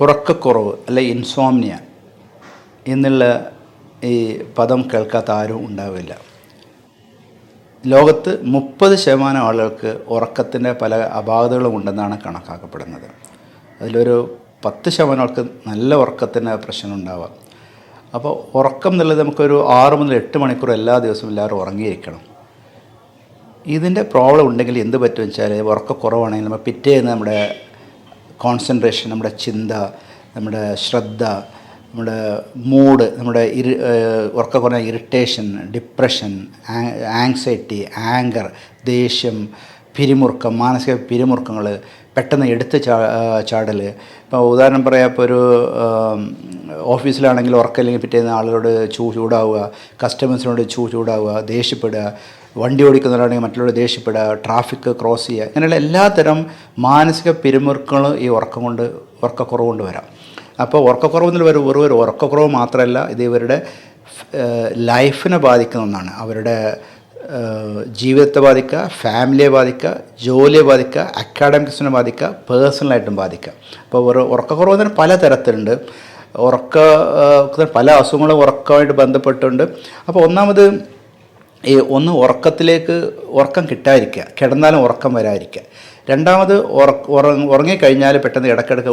ഉറക്കക്കുറവ് അല്ലെ ഇൻസോംനിയ എന്നുള്ള ഈ പദം കേൾക്കാത്ത ആരും ഉണ്ടാവില്ല. ലോകത്ത് മുപ്പത് ശതമാനം ആളുകൾക്ക് ഉറക്കത്തിന്റെ പല അപാകതകളും ഉണ്ടെന്നാണ് കണക്കാക്കപ്പെടുന്നത്. അതിലൊരു പത്ത് ശതമാനം ആൾക്ക് നല്ല ഉറക്കത്തിന് പ്രശ്നം ഉണ്ടാവാം. അപ്പോൾ ഉറക്കം എന്നുള്ളത് നമുക്കൊരു ആറ് മുതൽ എട്ട് മണിക്കൂർ എല്ലാ ദിവസവും എല്ലാവരും ഉറങ്ങിയിരിക്കണം. ഇതിന്റെ പ്രോബ്ലം ഉണ്ടെങ്കിൽ എന്ത് പറ്റുമെന്ന് വെച്ചാൽ ഉറക്കക്കുറവാണെങ്കിൽ നമ്മൾ പിറ്റേന്ന് നമ്മുടെ കോൺസെൻട്രേഷൻ നമ്മുടെ ചിന്ത നമ്മുടെ ശ്രദ്ധ നമ്മുടെ മൂഡ് നമ്മുടെ ഇരി ഉറക്കക്കുറഞ്ഞ ഇറിറ്റേഷൻ ഡിപ്രഷൻ ആങ്സൈറ്റി ആങ്കർ ദേഷ്യം പിരിമുറുക്കം മാനസിക പിരിമുറുക്കങ്ങൾ പെട്ടെന്ന് എടുത്ത് ചാ ചാടൽ ഇപ്പോൾ ഉദാഹരണം പറയാം ഇപ്പോൾ ഒരു ഓഫീസിലാണെങ്കിൽ ഉറക്കമില്ലെങ്കിൽ പിറ്റേന്ന് ആളുകളോട് ചൂ ചൂടാവുക കസ്റ്റമേഴ്സിനോട് ചൂ ചൂടാവുക ദേഷ്യപ്പെടുക വണ്ടി ഓടിക്കുന്നവരാണെങ്കിൽ മറ്റുള്ളവർ ദേഷ്യപ്പെടുക ട്രാഫിക് ക്രോസ് ചെയ്യുക അങ്ങനെയുള്ള എല്ലാത്തരം മാനസിക പിരിമുറുക്കങ്ങളും ഈ ഉറക്കം കൊണ്ട് ഉറക്കക്കുറവ് കൊണ്ട് വരാം. അപ്പോൾ ഉറക്കക്കുറവ് എന്നുള്ള ഒരു വെറും ഒരു ഉറക്കക്കുറവ് മാത്രമല്ല ഇത് ഇവരുടെ ലൈഫിനെ ബാധിക്കുന്ന ഒന്നാണ്. അവരുടെ ജീവിതത്തെ ബാധിക്കുക ഫാമിലിയെ ബാധിക്കുക ജോലിയെ ബാധിക്കുക അക്കാഡമിക്സിനെ ബാധിക്കുക പേഴ്സണലായിട്ടും ബാധിക്കുക. അപ്പോൾ ഒരു ഉറക്കക്കുറവ് തന്നെ പല തരത്തിലുണ്ട്. ഉറക്ക പല അസുഖങ്ങളും ഉറക്കമായിട്ട് ബന്ധപ്പെട്ടുണ്ട് അപ്പോൾ ഒന്നാമത് ഈ ഒന്ന് ഉറക്കത്തിലേക്ക് ഉറക്കം കിട്ടാതിരിക്കുക. കിടന്നാലും ഉറക്കം വരാതിരിക്കുക. രണ്ടാമത് ഉറ- ഉറങ്ങി ഉറങ്ങിക്കഴിഞ്ഞാൽ പെട്ടെന്ന് ഇടയ്ക്കിടയ്ക്ക്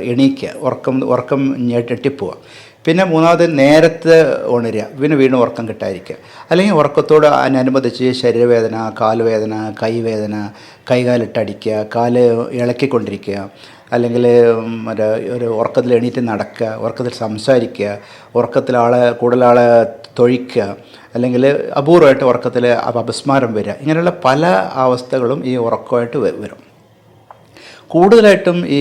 എണീക്കുക. ഉറക്കം ഉറക്കം ഞെട്ടിപ്പോവുക. പിന്നെ മൂന്നാമത് നേരത്തെ ഉണരുക. പിന്നെ വീണ്ടും ഉറക്കം കിട്ടാതിരിക്കുക. അല്ലെങ്കിൽ ഉറക്കത്തോട് അതിനനുബന്ധിച്ച് ശരീരവേദന കാലുവേദന കൈവേദന കൈകാലിട്ടടിക്കുക കാൽ ഇളക്കിക്കൊണ്ടിരിക്കുക അല്ലെങ്കിൽ മറ്റേ ഒരു ഉറക്കത്തിൽ എണീറ്റ് നടക്കുക ഉറക്കത്തിൽ സംസാരിക്കുക ഉറക്കത്തിൽ ആളെ കൂടുതൽ ആളെ തൊഴിക്കുക അല്ലെങ്കിൽ അപൂർവമായിട്ട് ഉറക്കത്തിൽ അപസ്മാരം വരിക. ഇങ്ങനെയുള്ള പല അവസ്ഥകളും ഈ ഉറക്കമായിട്ട് വരും. കൂടുതലായിട്ടും ഈ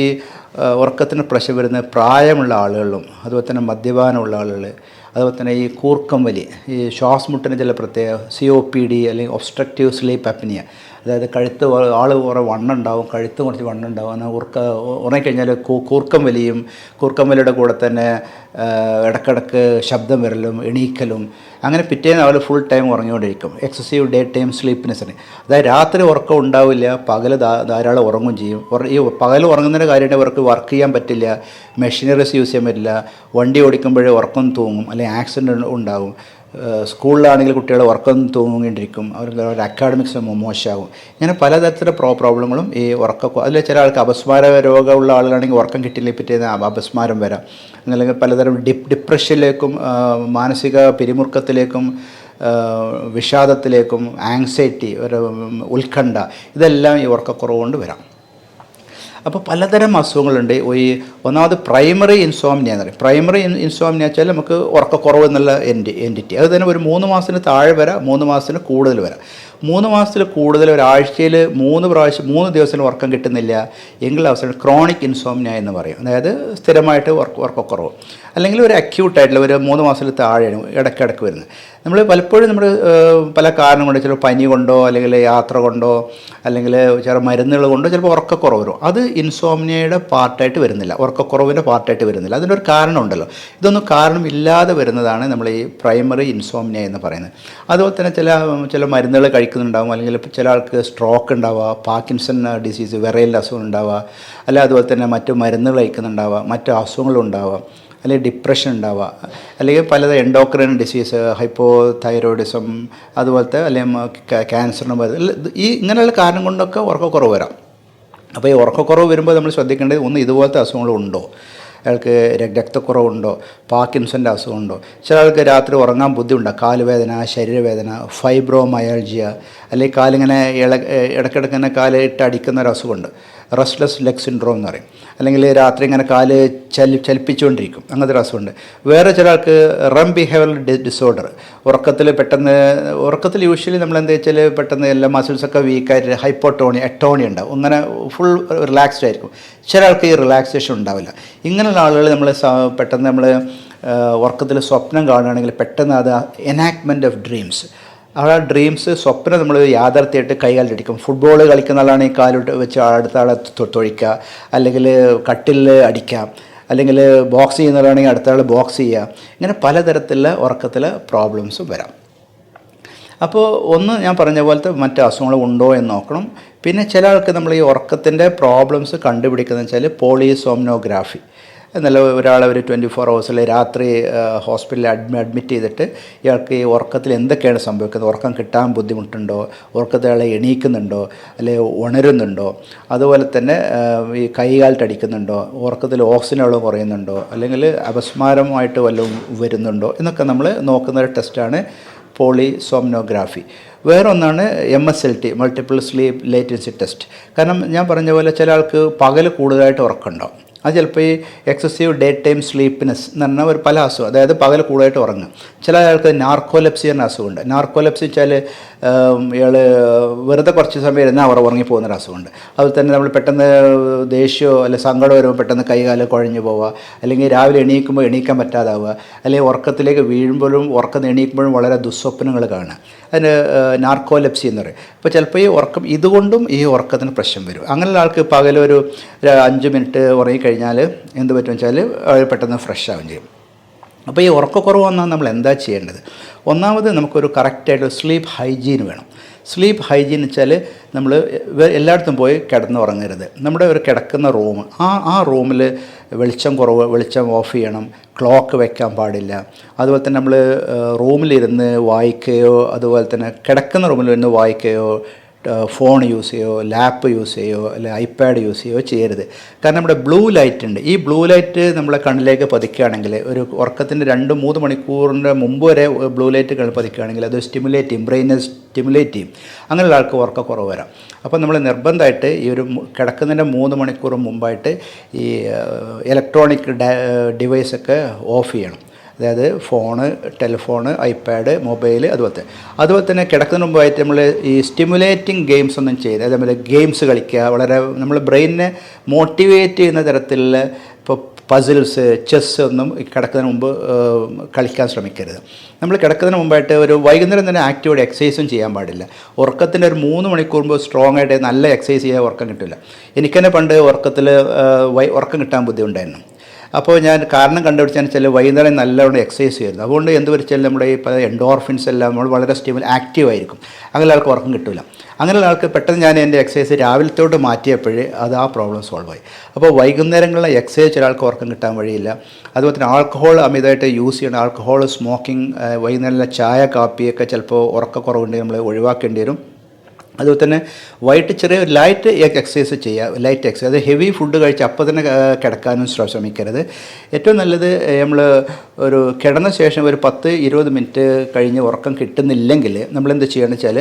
ഉറക്കത്തിന് പ്രശ്നം വരുന്ന പ്രായമുള്ള ആളുകളിലും അതുപോലെ തന്നെ മദ്യപാനമുള്ള ആളുകൾ അതുപോലെ തന്നെ ഈ കൂർക്കം വലി ഈ ശ്വാസമുട്ടിന് ചില പ്രത്യേക സി ഒ പി ഡി അല്ലെങ്കിൽ ഒബ്സ്ട്രക്റ്റീവ് സ്ലീപ്പ് അപ്നിയ അതായത് കഴുത്ത് ആൾ കുറേ വണ്ണുണ്ടാവും കഴുത്ത് കുറച്ച് വണ്ണുണ്ടാവും. അങ്ങനെ ഉറക്ക ഉറങ്ങിക്കഴിഞ്ഞാൽ കൂർക്കം വലിയും കൂർക്കം വലിയുടെ കൂടെ തന്നെ ഇടക്കിടക്ക് ശബ്ദം വരലും എണീക്കലും. അങ്ങനെ പിറ്റേന്ന് അവൾ ഫുൾ ടൈം ഉറങ്ങിക്കൊണ്ടിരിക്കും. എക്സസീവ് ഡേ ടൈം സ്ലീപ്പ്നെസ്സിന് അതായത് രാത്രി ഉറക്കം ഉണ്ടാവില്ല പകൽ ധാരാളം ഉറങ്ങും ചെയ്യും. ഈ പകൽ ഉറങ്ങുന്നതിന്റെ കാര്യമായിട്ട് അവർക്ക് വർക്ക് ചെയ്യാൻ പറ്റില്ല മെഷീനറീസ് യൂസ് ചെയ്യാൻ പറ്റില്ല. വണ്ടി ഓടിക്കുമ്പോഴേ ഉറക്കം തൂങ്ങും അല്ലെങ്കിൽ ആക്സിഡന്റ് ഉണ്ടാകും സ്കൂളിലാണെങ്കിൽ കുട്ടികളെ ഉറക്കം അവർക്ക് അവരുടെ അക്കാഡമിക്സ് മോശമാകും. ഇങ്ങനെ പലതരത്തിലുള്ള പ്രോ പ്രോബ്ലങ്ങളും ഈ ഉറക്ക അതിൽ ചില ആൾക്ക് അപസ്മാര രോഗമുള്ള ആളുകളാണെങ്കിൽ ഉറക്കം കിട്ടിയില്ല പറ്റിയ അപസ്മാരം വരാം. അല്ലെങ്കിൽ പലതരം ഡിപ് ഡിപ്രഷനിലേക്കും മാനസിക പിരിമുറുക്കത്തിലേക്കും വിഷാദത്തിലേക്കും ആങ്സൈറ്റി ഒരു ഉത്കണ്ഠ ഇതെല്ലാം ഈ ഉറക്കക്കുറവ് കൊണ്ട് വരാം. അപ്പോൾ പലതരം അസുഖങ്ങളുണ്ട്. ഈ ഒന്നാമത് പ്രൈമറി ഇൻസോംനിയ എന്ന് പറയും. പ്രൈമറി ഇൻസോംനിയ വെച്ചാൽ നമുക്ക് ഉറക്കക്കുറവ് എന്നുള്ള എന്റി എന്റിറ്റി അത് തന്നെ ഒരു മൂന്ന് മാസത്തിന് താഴെ വരാം മൂന്ന് മാസത്തിന് കൂടുതൽ വരാം. മൂന്ന് മാസത്തിൽ കൂടുതൽ ഒരാഴ്ചയിൽ മൂന്ന് പ്രാവശ്യം മൂന്ന് ദിവസം ഉറക്കം കിട്ടുന്നില്ല. എങ്കിൽ അവസരം ക്രോണിക് ഇൻസോംനിയ എന്ന് പറയും. അതായത് സ്ഥിരമായിട്ട് ഉറക്ക ഉറക്കക്കുറവ്. അല്ലെങ്കിൽ ഒരു അക്യൂട്ടായിട്ടുള്ള ഒരു മൂന്ന് മാസത്തിൽ താഴെയാണ് ഇടയ്ക്കിടയ്ക്ക് വരുന്നത്. നമ്മൾ പലപ്പോഴും നമ്മൾ പല കാരണം കൊണ്ട് ചിലപ്പോൾ പനി കൊണ്ടോ അല്ലെങ്കിൽ യാത്ര കൊണ്ടോ അല്ലെങ്കിൽ ചില മരുന്നുകൾ കൊണ്ടോ ചിലപ്പോൾ ഉറക്കക്കുറവ് വരും. അത് ഇൻസോംനിയയുടെ പാർട്ടായിട്ട് വരുന്നില്ല. ഉറക്കക്കുറവിന്റെ പാർട്ടായിട്ട് വരുന്നില്ല. അതിന്റെ ഒരു കാരണമുണ്ടല്ലോ. ഇതൊന്നും കാരണമില്ലാതെ വരുന്നതാണ് നമ്മൾ ഈ പ്രൈമറി ഇൻസോംനിയ എന്ന് പറയുന്നത്. അതുപോലെ തന്നെ ചില ചില മരുന്നുകൾ കഴിക്കുന്നുണ്ടാവും. അല്ലെങ്കിൽ ചില ആൾക്ക് സ്ട്രോക്ക് ഉണ്ടാവുക പാർക്കിൻസൺ ഡിസീസ് വിറയലിന്റെ അസുഖം ഉണ്ടാവുക. അല്ല അതുപോലെ തന്നെ മറ്റു മരുന്നുകൾ കഴിക്കുന്നുണ്ടാവുക മറ്റു അസുഖങ്ങളുണ്ടാവുക. അല്ലെങ്കിൽ ഡിപ്രഷൻ ഉണ്ടാവുക. അല്ലെങ്കിൽ പലത് എൻഡോക്രൈൻ ഡിസീസ് ഹൈപ്പോ തൈറോയിഡിസം അതുപോലത്തെ അല്ലെങ്കിൽ ക്യാൻസറിനും ഈ ഇങ്ങനെയുള്ള കാരണം കൊണ്ടൊക്കെ ഉറക്കക്കുറവ് വരാം. അപ്പോൾ ഈ ഉറക്കക്കുറവ് വരുമ്പോൾ നമ്മൾ ശ്രദ്ധിക്കേണ്ടത് ഒന്ന് ഇതുപോലത്തെ അസുഖങ്ങളുണ്ടോ അയാൾക്ക് രക്തക്കുറവുണ്ടോ? പാർക്കിൻസന്റെ അസുഖമുണ്ടോ? ചില ആൾക്ക് രാത്രി ഉറങ്ങാൻ ബുദ്ധിമുട്ടാണ് കാലുവേദന ശരീരവേദന ഫൈബ്രോമയാൾജിയ അല്ലെങ്കിൽ കാലിങ്ങനെ ഇള ഇടയ്ക്കിടയ്ക്ക് തന്നെ കാൽ അടിക്കുന്ന അസുഖമുണ്ട്. റെസ്റ്റ്ലെസ് ലെഗ് സിൻഡ്രോം എന്ന് പറയും. അല്ലെങ്കിൽ രാത്രി ഇങ്ങനെ കാൽ ചലി ചലിപ്പിച്ചുകൊണ്ടിരിക്കും. അങ്ങനത്തെ ഒരു അസുഖമുണ്ട്. വേറെ ചില ആൾക്ക് റം ബിഹേവിയറൽ ഡിസോർഡർ ഉറക്കത്തിൽ പെട്ടെന്ന് ഉറക്കത്തിൽ യൂഷ്വലി നമ്മൾ എന്താ വെച്ചാൽ പെട്ടെന്ന് എല്ലാ മസിൽസൊക്കെ വീക്കായിട്ട് ഹൈപ്പോട്ടോണി എട്ടോണി ഉണ്ടാവും. അങ്ങനെ ഫുൾ റിലാക്സ്ഡ് ആയിരിക്കും. ചില ആൾക്ക് ഈ റിലാക്സേഷൻ ഉണ്ടാവില്ല. ഇങ്ങനെയുള്ള ആളുകൾ നമ്മൾ പെട്ടെന്ന് നമ്മൾ ഉറക്കത്തിൽ സ്വപ്നം കാണുകയാണെങ്കിൽ പെട്ടെന്ന് അത് എനാക്ട്മെന്റ് ഓഫ് ഡ്രീംസ് ആ ഡ്രീംസ് സ്വപ്നം നമ്മൾ യാഥാർത്ഥ്യമായിട്ട് കൈകാലിലടിക്കും ഫുട്ബോൾ കളിക്കുന്ന ആളാണ് ഈ കാലിട്ട് വെച്ച് അടുത്ത ആളെ തൊഴിക്കുക. അല്ലെങ്കിൽ കട്ടിൽ അടിക്കാം അല്ലെങ്കിൽ ബോക്സ് ചെയ്യുന്നവരാണെങ്കിൽ അടുത്ത ആൾ ബോക്സ് ചെയ്യുക. ഇങ്ങനെ പലതരത്തിലുള്ള ഉറക്കത്തിലെ പ്രോബ്ലംസ് വരാം. അപ്പോൾ ഒന്ന് ഞാൻ പറഞ്ഞ പോലത്തെ മറ്റ് അസുഖങ്ങൾ ഉണ്ടോ എന്ന് നോക്കണം. പിന്നെ ചില ആൾക്ക് നമ്മൾ ഈ ഉറക്കത്തിന്റെ പ്രോബ്ലംസ് കണ്ടുപിടിക്കുന്നത് വെച്ചാൽ പോളിസോംനോഗ്രാഫി എന്നല്ല ഒരാളെ ഒരു ട്വന്റി ഫോർ ഹവേഴ്സിൽ രാത്രി ഹോസ്പിറ്റലിൽ അഡ്മി അഡ്മിറ്റ് ചെയ്തിട്ട് ഇയാൾക്ക് ഈ ഉറക്കത്തിൽ എന്തൊക്കെയാണ് സംഭവിക്കുന്നത്? ഉറക്കം കിട്ടാൻ ബുദ്ധിമുട്ടുണ്ടോ? ഉറക്കത്തിൽ അയാളെ എണീക്കുന്നുണ്ടോ? അല്ലെങ്കിൽ ഉണരുന്നുണ്ടോ? അതുപോലെ തന്നെ ഈ കൈകാലിട്ടടിക്കുന്നുണ്ടോ ഉറക്കത്തിൽ ഓക്സിജൻ അളവ് കുറയുന്നുണ്ടോ? അല്ലെങ്കിൽ അപസ്മാരമായിട്ട് വല്ലതും വരുന്നുണ്ടോ? എന്നൊക്കെ നമ്മൾ നോക്കുന്ന ഒരു ടെസ്റ്റാണ് പോളിസോംനോഗ്രാഫി വേറെ ഒന്നാണ് M S L T multiple sleep latency test കാരണം ഞാൻ പറഞ്ഞ പോലെ ചില ആൾക്ക് പകൽ കൂടുതലായിട്ട് ഉറക്കമുണ്ടാവും. അത് ചിലപ്പോൾ ഈ എക്സസീവ് ഡേ ടൈം സ്ലീപ്പിനെസ് എന്ന് പറഞ്ഞാൽ ഒരു പല അസുഖം. അതായത് പകൽ കൂടുതലായിട്ട് ഉറങ്ങും. ചില ആൾക്ക് നാർക്കോലെപ്സി എന്ന അസുഖമുണ്ട്. നാർക്കോലെപ്സി വെച്ചാൽ ഇയാൾ വെറുതെ കുറച്ച് സമയം ഇരുന്നാൽ അവർ ഉറങ്ങിപ്പോകുന്ന ഒരു അസുഖമുണ്ട്. അതുപോലെ തന്നെ നമ്മൾ പെട്ടെന്ന് ദേഷ്യമോ അല്ലെങ്കിൽ സങ്കടം വരുമ്പോൾ പെട്ടെന്ന് കൈകാലം കുഴഞ്ഞു പോവുക അല്ലെങ്കിൽ രാവിലെ എണീക്കുമ്പോൾ എണീക്കാൻ പറ്റാതാവുക അല്ലെങ്കിൽ ഉറക്കത്തിലേക്ക് വീഴുമ്പോഴും ഉറക്കം എണീക്കുമ്പോഴും വളരെ ദുസ്വപ്നങ്ങൾ കാണുക. അതിന് നാർക്കോലെപ്സി എന്ന് പറയും. അപ്പോൾ ചിലപ്പോൾ ഈ ഉറക്കം ഇതുകൊണ്ടും ഈ ഉറക്കത്തിന് പ്രശ്നം വരും. അങ്ങനെയുള്ള ആൾക്ക് പകലൊരു അഞ്ച് മിനിറ്റ് ഉറങ്ങിക്കഴിഞ്ഞാൽ എന്ത് പറ്റുമെന്ന് വെച്ചാൽ പെട്ടെന്ന് ഫ്രഷ് ആവുകയും ചെയ്യും. അപ്പോൾ ഈ ഉറക്കക്കുറവ് വന്നാൽ നമ്മൾ എന്താ ചെയ്യേണ്ടത്? ഒന്നാമത് നമുക്കൊരു കറക്റ്റായിട്ട് സ്ലീപ്പ് ഹൈജീൻ വേണം. സ്ലീപ്പ് ഹൈജീൻ വെച്ചാൽ നമ്മൾ എല്ലായിടത്തും പോയി കിടന്ന് ഉറങ്ങരുത്. നമ്മുടെ ഒരു കിടക്കുന്ന റൂം ആ ആ റൂമിൽ വെളിച്ചം കുറവ് വെളിച്ചം ഓഫ് ചെയ്യണം ക്ലോക്ക് വെക്കാൻ പാടില്ല. അതുപോലെ തന്നെ നമ്മൾ റൂമിലിരുന്ന് വായിക്കുകയോ അതുപോലെ തന്നെ കിടക്കുന്ന റൂമിൽ ഇരുന്ന് വായിക്കുകയോ ഫോൺ യൂസ് ചെയ്യുകയോ ലാപ്പ് യൂസ് ചെയ്യുകയോ അല്ലെ ഐപാഡ് യൂസ് ചെയ്യുകയോ ചെയ്യരുത്. കാരണം നമ്മുടെ ബ്ലൂ ലൈറ്റ് ഉണ്ട്. ഈ ബ്ലൂ ലൈറ്റ് നമ്മളെ കണ്ണിലേക്ക് പതിക്കുകയാണെങ്കിൽ ഒരു ഉറക്കത്തിന്റെ രണ്ട് മൂന്ന് മണിക്കൂറിന്റെ മുമ്പ് വരെ ബ്ലൂ ലൈറ്റ് കണ്ണിൽ പതിക്കുകയാണെങ്കിൽ അത് സ്റ്റിമുലേറ്റ് ചെയ്യും ബ്രെയിനെ സ്റ്റിമുലേറ്റ് ചെയ്യും. അങ്ങനെയുള്ള ആൾക്ക് ഉറക്കക്കുറവ് വരാം. അപ്പോൾ നമ്മൾ നിർബന്ധമായിട്ട് ഈ ഒരു കിടക്കുന്നതിന്റെ മൂന്ന് മണിക്കൂർ മുമ്പായിട്ട് ഈ ഇലക്ട്രോണിക് ഡിവൈസൊക്കെ ഓഫ് ചെയ്യണം. അതായത് ഫോണ് ടെലിഫോണ് ഐപാഡ് മൊബൈൽ അതുപോലത്തെ അതുപോലെ തന്നെ കിടക്കുന്ന മുമ്പായിട്ട് നമ്മൾ ഈ സ്റ്റിമുലേറ്റിംഗ് ഗെയിംസ് ഒന്നും ചെയ്ത് അതേപോലെ ഗെയിംസ് കളിക്കുക വളരെ നമ്മൾ ബ്രെയിനിനെ മോട്ടിവേറ്റ് ചെയ്യുന്ന തരത്തിലുള്ള ഇപ്പോൾ പസിൽസ് ചെസ് ഒന്നും കിടക്കുന്നതിന് മുമ്പ് കളിക്കാൻ ശ്രമിക്കരുത്. നമ്മൾ കിടക്കുന്നതിന് മുമ്പായിട്ട് ഒരു വൈകുന്നേരം തന്നെ ആക്റ്റീവായിട്ട് എക്സസൈസും ചെയ്യാൻ പാടില്ല. ഉറക്കത്തിന്റെ ഒരു മൂന്ന് മണിക്കൂർ മുമ്പ് സ്ട്രോങ് ആയിട്ട് നല്ല എക്സസൈസ് ചെയ്യാൻ ഉറക്കം കിട്ടില്ല എനിക്ക് തന്നെ പണ്ട് ഉറക്കത്തിൽ ഉറക്കം കിട്ടാൻ ബുദ്ധിമുട്ടായിരുന്നു. അപ്പോൾ ഞാൻ കാരണം കണ്ടുപിടിച്ചാൽ വെച്ചാൽ വൈകുന്നേരം നല്ലവണ്ണം എക്സസൈസ് ചെയ്യുന്നു അതുകൊണ്ട് എന്ത് വെച്ചാൽ നമ്മുടെ ഈ എൻഡോർഫിൻസ് എല്ലാം നമ്മൾ വളരെ സ്റ്റീമിൽ ആക്റ്റീവ് ആയിരിക്കും. അങ്ങനെ ആൾക്ക് ഉറക്കം കിട്ടില്ല അങ്ങനെയുള്ള ആൾക്ക് പെട്ടെന്ന് ഞാൻ എന്റെ എക്സസൈസ് രാവിലത്തോട്ട് മാറ്റിയപ്പോഴേ അത് ആ പ്രോബ്ലം സോൾവ് ആയി. അപ്പോൾ വൈകുന്നേരങ്ങളിലെ എക്സസൈസ് ഒരാൾക്ക് ഉറക്കം കിട്ടാൻ വഴിയില്ല. അതുപോലെ തന്നെ ആൾക്കഹോൾ അമിതമായിട്ട് യൂസ് ചെയ്യണം. ആൾക്കഹോൾ സ്മോക്കിംഗ് വൈകുന്നേരങ്ങളിലെ ചായ കാപ്പിയൊക്കെ ചിലപ്പോൾ ഉറക്കക്കുറവുണ്ടെങ്കിൽ നമ്മൾ ഒഴിവാക്കേണ്ടി വരും. അതുപോലെ തന്നെ വൈകിട്ട് ചെറിയ ലൈറ്റ് എക്സസൈസ് ചെയ്യുക ലൈറ്റ് എക്സസൈസ് അത് ഹെവി ഫുഡ് കഴിച്ച് അപ്പോൾ തന്നെ കിടക്കാനും ശ്രമിക്കരുത്. ഏറ്റവും നല്ലത് നമ്മൾ ഒരു കിടന്ന ശേഷം ഒരു പത്ത് ഇരുപത് മിനിറ്റ് കഴിഞ്ഞ് ഉറക്കം കിട്ടുന്നില്ലെങ്കിൽ നമ്മൾ എന്ത് ചെയ്യണമെന്ന് വെച്ചാൽ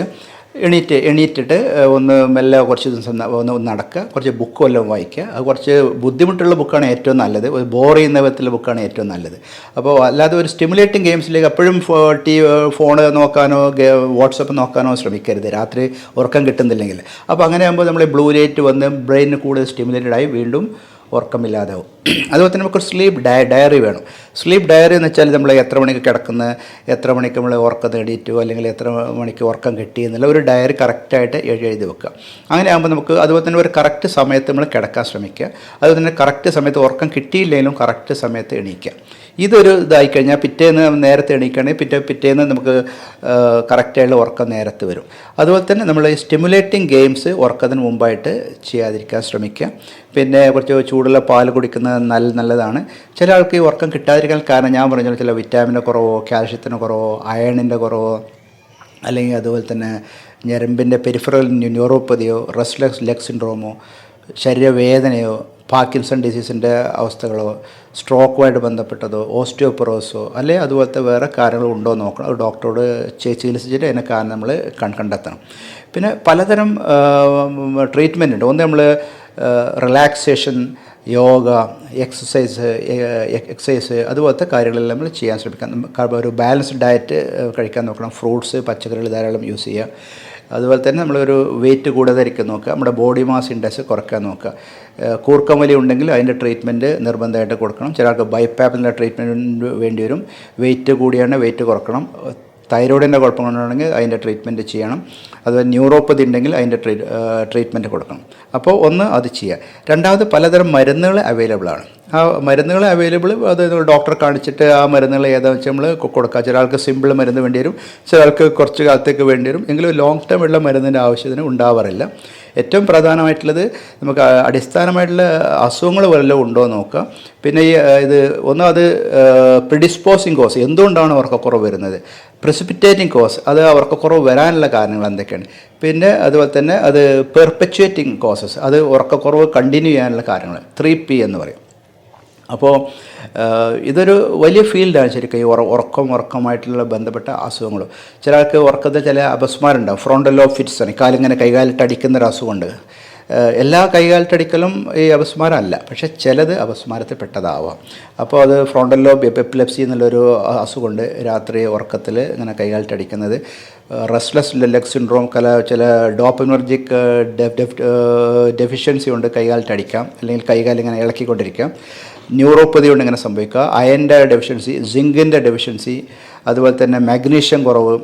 എണീറ്റ് എണീറ്റിട്ട് ഒന്ന് മെല്ലെ കുറച്ച് ദിവസം ഒന്ന് നടക്കുക കുറച്ച് ബുക്ക് വല്ലതും വായിക്കുക. അത് കുറച്ച് ബുദ്ധിമുട്ടുള്ള ബുക്കാണ് ഏറ്റവും നല്ലത്. ഒരു ബോർ ചെയ്യുന്ന വിധത്തിലുള്ള ബുക്കാണ് ഏറ്റവും നല്ലത്. അപ്പോൾ അല്ലാതെ ഒരു സ്റ്റിമുലേറ്റിംഗ് ഗെയിംസിലേക്ക് എപ്പോഴും ടി ഫോണ് നോക്കാനോ വാട്സപ്പ് നോക്കാനോ ശ്രമിക്കരുത്. രാത്രി ഉറക്കം കിട്ടുന്നില്ലെങ്കിൽ. അപ്പോൾ അങ്ങനെ ആകുമ്പോൾ നമ്മൾ ബ്ലൂ ലൈറ്റ് വന്ന് ബ്രെയിനിന് കൂടുതൽ സ്റ്റിമുലേറ്റഡായി വീണ്ടും ഉറക്കമില്ലാതാവും അതുപോലെ തന്നെ നമുക്ക് സ്ലീപ്പ് ഡയ ഡയറി വേണം. സ്ലീപ്പ് ഡയറി എന്ന് വെച്ചാൽ നമ്മൾ എത്ര മണിക്ക് കിടക്കുന്ന എത്ര മണിക്ക് നമ്മൾ ഉറക്കം നേടിയിട്ടോ അല്ലെങ്കിൽ എത്ര മണിക്ക് ഉറക്കം കിട്ടി എന്നുള്ള ഒരു ഡയറി കറക്റ്റായിട്ട് എഴുതി എഴുതി വെക്കുക. അങ്ങനെ ആകുമ്പോൾ നമുക്ക് അതുപോലെ തന്നെ ഒരു കറക്റ്റ് സമയത്ത് നമ്മൾ കിടക്കാൻ ശ്രമിക്കുക. അതുപോലെ തന്നെ കറക്റ്റ് സമയത്ത് ഉറക്കം കിട്ടിയില്ലെങ്കിലും കറക്റ്റ് സമയത്ത് എണീക്കുക. ഇതൊരു ഇതായി കഴിഞ്ഞാൽ പിറ്റേന്ന് നേരത്തെ എണീക്കുകയാണെങ്കിൽ പിറ്റേ പിറ്റേന്ന് നമുക്ക് കറക്റ്റായിട്ടുള്ള ഉറക്കം നേരത്തെ വരും. അതുപോലെ തന്നെ നമ്മൾ സ്റ്റിമുലേറ്റിംഗ് ഗെയിംസ് ഉറക്കത്തിന് മുമ്പായിട്ട് ചെയ്യാതിരിക്കാൻ ശ്രമിക്കുക. പിന്നെ കുറച്ച് ചൂടുള്ള പാൽ കുടിക്കുന്നത് നല്ല നല്ലതാണ്. ചില ആൾക്ക് ഈ ഉറക്കം കിട്ടാതിരിക്കാൻ കാരണം ഞാൻ പറഞ്ഞ ചില വിറ്റാമിന്റെ കുറവോ കാൽഷ്യത്തിന്റെ കുറവോ അയണിന്റെ കുറവോ അല്ലെങ്കിൽ അതുപോലെ തന്നെ ഞരമ്പിന്റെ പെരിഫറൽ ന്യൂറോപ്പതിയോ റെസ്റ്റ്ലെസ് ലെഗ് സിൻഡ്രോമോ ശരീരവേദനയോ പാർക്കിൻസൺ ഡിസീസിന്റെ അവസ്ഥകളോ സ്ട്രോക്കുമായിട്ട് ബന്ധപ്പെട്ടതോ ഓസ്റ്റിയോപൊറോസോ അല്ലെ അതുപോലത്തെ വേറെ കാര്യങ്ങളോ ഉണ്ടോ എന്ന് നോക്കണം. അത് ഡോക്ടറോട് ചികിത്സിച്ചിട്ട് അതിനെ കാരണം നമ്മൾ കണ്ടെത്തണം. പിന്നെ പലതരം ട്രീറ്റ്മെന്റ് ഉണ്ട്. ഒന്ന് നമ്മൾ റിലാക്സേഷൻ യോഗ എക്സസൈസ് എക്സസൈസ് അതുപോലത്തെ കാര്യങ്ങളെല്ലാം നമ്മൾ ചെയ്യാൻ ശ്രമിക്കാം ഒരു ബാലൻസ്ഡ് ഡയറ്റ് കഴിക്കാൻ നോക്കണം. ഫ്രൂട്ട്സ് പച്ചക്കറികൾ ധാരാളം യൂസ് ചെയ്യുക. അതുപോലെ തന്നെ നമ്മളൊരു വെയിറ്റ് കൂടാതിരിക്കാൻ നോക്കുക. നമ്മുടെ ബോഡി മാസ് ഇൻഡെക്സ് കുറയ്ക്കാൻ നോക്കുക. കൂർക്കം വലി ഉണ്ടെങ്കിൽ അതിന്റെ ട്രീറ്റ്മെന്റ് നിർബന്ധമായിട്ട് കൊടുക്കണം. ചിലർക്ക് ബൈപ്പാപ്പിന്റെ ട്രീറ്റ്മെന്റ് വേണ്ടി വരും. വെയിറ്റ് കൂടിയാണ് വെയിറ്റ് കുറക്കണം. തൈറോയിഡിന്റെ കുഴപ്പങ്ങളുണ്ടെങ്കിൽ അതിന്റെ ട്രീറ്റ്മെന്റ് ചെയ്യണം. അതുപോലെ ന്യൂറോപ്പതി ഉണ്ടെങ്കിൽ അതിന്റെ ട്രീ ട്രീറ്റ്മെന്റ് കൊടുക്കണം. അപ്പോൾ ഒന്ന് അത് ചെയ്യുക. രണ്ടാമത് പലതരം മരുന്നുകൾ അവൈലബിൾ ആണ്. ആ മരുന്നുകൾ അവൈലബിൾ അത് ഡോക്ടറെ കാണിച്ചിട്ട് ആ മരുന്നുകൾ ഏതാണെന്ന് വെച്ചാൽ നമ്മൾ കൊടുക്കുക. ചില ആൾക്ക് സിമ്പിൾ മരുന്ന് വേണ്ടി വരും. ചില കുറച്ച് കാലത്തേക്ക് വേണ്ടി വരും. എങ്കിലും ലോങ് ടേം ഉള്ള മരുന്നിന്റെ ആവശ്യത്തിന് ഉണ്ടാവാറില്ല. ഏറ്റവും പ്രധാനമായിട്ടുള്ളത് നമുക്ക് അടിസ്ഥാനമായിട്ടുള്ള അസുഖങ്ങൾ വല്ലതും ഉണ്ടോ എന്ന് നോക്കുക പിന്നെ ഈ ഇത് ഒന്ന് അത് പ്രിഡിസ്പോസിങ് കോസ് എന്തുകൊണ്ടാണ് ഉറക്കക്കുറവ് വരുന്നത്? പ്രിസിപിറ്റേറ്റിംഗ് കോസ് അത് ഉറക്കക്കുറവ് വരാനുള്ള കാരണങ്ങൾ എന്തൊക്കെയാണ്? പിന്നെ അതുപോലെ തന്നെ അത് പെർപ്പച്വേറ്റിംഗ് കോസസ് അത് ഉറക്കക്കുറവ് കണ്ടിന്യൂ ചെയ്യാനുള്ള കാര്യങ്ങൾ ത്രീ പി എന്ന് പറയും. അപ്പോൾ ഇതൊരു വലിയ ഫീൽഡാണ് ശരിക്കും ഈ ഉറ ഉറക്കം ഉറക്കമായിട്ടുള്ള ബന്ധപ്പെട്ട അസുഖങ്ങൾ. ചില ആൾക്ക് ഉറക്കത്തിൽ ചില അപസ്മാരുണ്ടാവും ഫ്രോണ്ടൽ ഫിറ്റ്സ് ആണ്. കാലിങ്ങനെ കൈകാലിട്ട് അടിക്കുന്ന ഒരു അസുഖമുണ്ട് എല്ലാ കൈകാലിട്ടടിക്കലും ഈ അപസ്മാരമല്ല. പക്ഷേ ചിലത് അപസ്മാരത്തിൽ പെട്ടതാവാം അപ്പോൾ അത് ഫ്രോണ്ടൽ ലോബ് എപ്പിലെപ്സി എന്നുള്ളൊരു അസുഖമുണ്ട്. രാത്രി ഉറക്കത്തിൽ ഇങ്ങനെ കൈകാലിട്ടടിക്കുന്നത് റെസ്റ്റ്ലെസ് ലെഗ് സിൻഡ്രോം കല ചില ഡോപ്പനർജിക് ഡെഫിഷ്യൻസി ഉണ്ട്. കൈകാലിട്ടടിക്കാം അല്ലെങ്കിൽ കൈകാലിങ്ങനെ ഇളക്കിക്കൊണ്ടിരിക്കാം. ന്യൂറോപ്പതി കൊണ്ട് സംഭവിക്കുക. അയന്റെ ഡെഫിഷ്യൻസി സിങ്കിന്റെ ഡെഫിഷ്യൻസി അതുപോലെ തന്നെ മാഗ്നീഷ്യം കുറവ്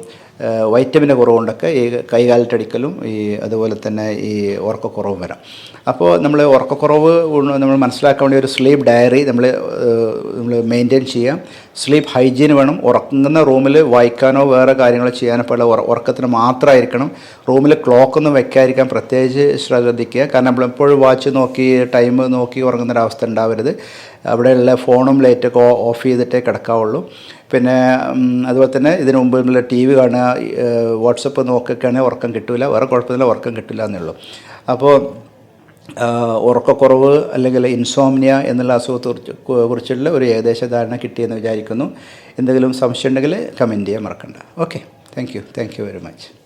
വൈറ്റമിന്റെ കുറവുകൊണ്ടൊക്കെ ഈ കൈകാലിട്ടടിക്കലും ഈ അതുപോലെ തന്നെ ഈ ഉറക്കക്കുറവും വരാം. അപ്പോൾ നമ്മൾ ഉറക്കക്കുറവ് നമ്മൾ മനസ്സിലാക്കാൻ വേണ്ടി ഒരു സ്ലീപ്പ് ഡയറി നമ്മൾ നമ്മൾ മെയിന്റെയിൻ ചെയ്യാം. സ്ലീപ്പ് ഹൈജീൻ വേണം. ഉറങ്ങുന്ന റൂമിൽ വായിക്കാനോ വേറെ കാര്യങ്ങളോ ചെയ്യാനോ ഉറ- ഉറക്കത്തിന് മാത്രമായിരിക്കണം. റൂമിൽ ക്ലോക്കൊന്നും വെക്കാതിരിക്കാൻ പ്രത്യേകിച്ച് ശ്രദ്ധിക്കുക. കാരണം നമ്മളെപ്പോഴും വാച്ച് നോക്കി ടൈം നോക്കി ഉറങ്ങുന്നൊരവസ്ഥ ഉണ്ടാവരുത്. അവിടെയുള്ള ഫോണും ലൈറ്റൊക്കെ ഓഫ് ചെയ്തിട്ടേ കിടക്കാവുള്ളൂ. പിന്നെ അതുപോലെ തന്നെ ഇതിനു മുമ്പ് നമ്മൾ ടി വി കാണുക വാട്സപ്പ് നോക്കുകയാണെങ്കിൽ ഉറക്കം കിട്ടില്ല വേറെ കുഴപ്പമില്ല ഉറക്കം കിട്ടില്ല എന്നുള്ളൂ അപ്പോൾ ഉറക്കക്കുറവ് അല്ലെങ്കിൽ ഇൻസോംനിയ എന്നുള്ള അസുഖത്തെ കുറിച്ച് കുറിച്ചുള്ള ഒരു ഏകദേശ ധാരണ കിട്ടിയെന്ന് വിചാരിക്കുന്നു. എന്തെങ്കിലും സംശയം ഉണ്ടെങ്കിൽ കമന്റ് ചെയ്യാൻ മറക്കണ്ട. Okay thank you thank you very much